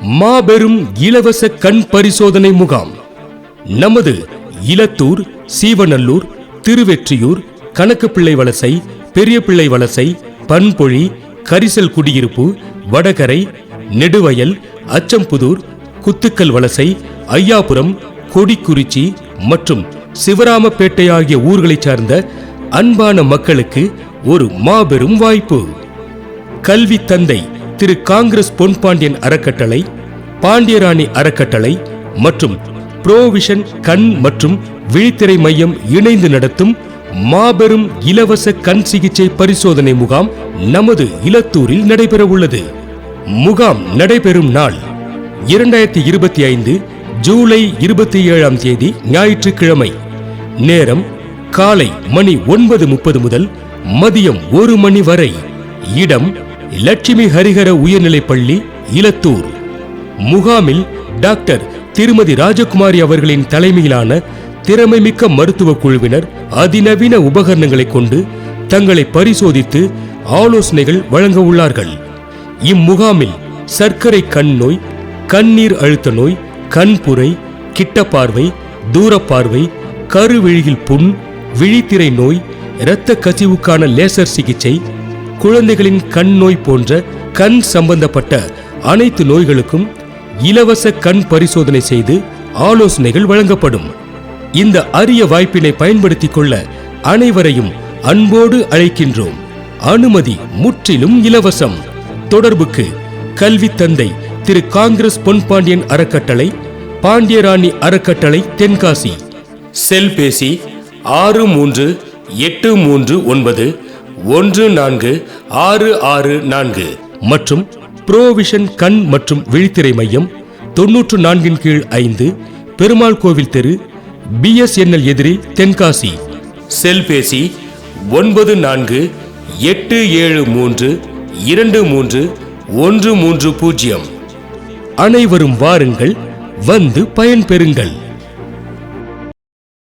மாபெரும் இலவச கண் பரிசோதனை முகாம். நமது இலத்தூர் சீவநல்லூர் திருவெற்றியூர் கணக்குப்பிள்ளை வலசை பெரிய பிள்ளை வலசை பண்பொழி கரிசல் குடியிருப்பு வடகரை நெடுவயல் அச்சம்புதூர் குத்துக்கல் வலசை ஐயாபுரம் கொடிக்குறிச்சி மற்றும் சிவராமப்பேட்டை ஆகிய ஊர்களைச் சார்ந்த அன்பான மக்களுக்கு ஒரு மாபெரும் வாய்ப்பு. கல்வி தந்தை திரு காங்கிரஸ் பொன்பாண்டியன் அறக்கட்டளை பாண்டியராணி அறக்கட்டளை மற்றும் புரோவிஷன் கண் மற்றும் விழித்திரை மையம் இணைந்து நடத்தும் மாபெரும் இலவச கண் சிகிச்சை பரிசோதனை முகாம் நமது இலத்தூரில் நடைபெற உள்ளது முகாம் நடைபெறும் நாள் இரண்டாயிரத்தி இருபத்தி ஐந்து ஜூலை இருபத்தி ஏழாம் தேதி ஞாயிற்றுக்கிழமை. நேரம் காலை மணி ஒன்பது முப்பது முதல் மதியம் ஒரு மணி வரை. இடம் லட்சுமி ஹரிஹர உயர்நிலைப் பள்ளி இலத்தூர். முகாமில் டாக்டர் திருமதி ராஜகுமாரி அவர்களின் தலைமையிலான திறமைமிக்க மருத்துவ குழுவினர் அதிநவீன உபகரணங்களை கொண்டு தங்களை பரிசோதித்து ஆலோசனைகள் வழங்க உள்ளார்கள். இம்முகாமில் சர்க்கரை கண் நோய் கண்ணீர் அழுத்த நோய் கண்புரை கிட்ட பார்வை தூரப்பார்வை கருவிழியில் புண் விழித்திரை நோய் இரத்த கசிவுக்கான லேசர் சிகிச்சை குழந்தைகளின் கண் நோய் போன்ற கண் சம்பந்தப்பட்ட அனைத்து நோய்களுக்கும் இலவச கண் பரிசோதனை செய்து ஆலோசனைகள் வழங்கப்படும். இந்த அரிய வாய்ப்பினை பயன்படுத்திக் கொள்ள அனைவரையும் அன்போடு அழைக்கின்றோம். அனுமதி முற்றிலும் இலவசம். தொடர்புக்கு கல்வி தந்தை திரு காங்கிரஸ் பொன்பாண்டியன் அறக்கட்டளை பாண்டியராணி அறக்கட்டளை தென்காசி. செல்பேசி ஆறு மூன்று எட்டு மூன்று ஒன்பது ஒன்று நான்கு ஆறு ஆறு நான்கு மற்றும் புரோவிஷன் கண் மற்றும் விழித்திரை மையம் தொன்னூற்று நான்கின் கீழ் ஐந்து பெருமாள் கோவில் தெரு பிஎஸ்என்எல் எதிரில் தென்காசி. செல்பேசி ஒன்பது நான்கு எட்டு ஏழு மூன்று இரண்டு மூன்று ஒன்று மூன்று பூஜ்ஜியம். அனைவரும் வாருங்கள் வந்து பயன்பெறுங்கள்.